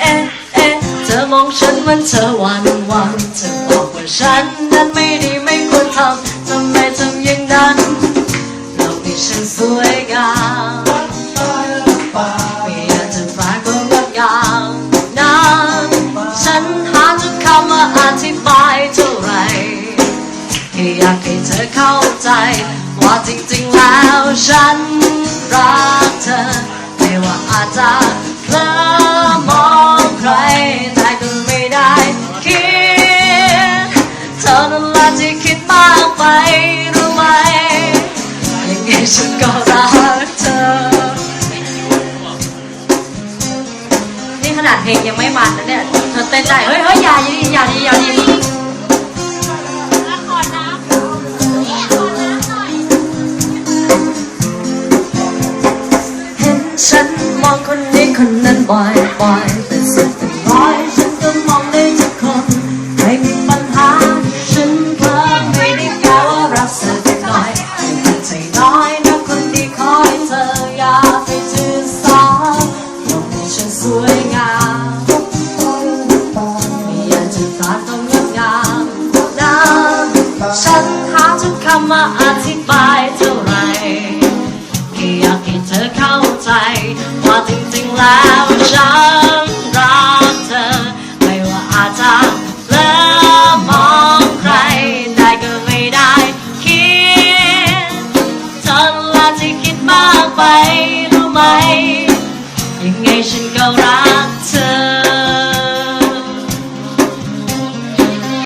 เอ๊ะเอ๊ะเธอมองฉันเหมันเธอวันวันเธอบอกว่าฉันนั้นไม่ดีไม่ควรทำทำไมทำอย่างนั้นโลกนี้ฉันสวยงามไม่อยากจะฝากความงดงามนั้นฉันหาทุกคำมาอธิบายเท่าไหรแค่อยากให้เธอเข้าใจ ว่าจริงๆแล้วฉันรักเธอ ธอนั่นละที่คิดมากไปรู้ไหมยังไงฉันก็รักเธอ นี่ขนาดเพลงยังไม่มันนะเนี่ยเธอเต้นได้เฮ้ยเฮ้ยอย่าอย่าอย่าอย่าอย่าขอน้ำนี่ขอน้ำหน่อยเห็นฉันมองคนนี้คนนั้นบ่อยบ่อย อยากจะขาดต้องงดงามนะฉันหาทุกคำมาอธิบายเท่าไรแค่อยากให้เธอเข้าใจ ว่าจริงๆแล้วฉันรักเธอ ไม่ว่าอาจจะเลอมองใครได้ก็ไม่ได้คิดเธอนั่นแหละที่คิดมากไปรู้ไหมยังไงฉันก็รัก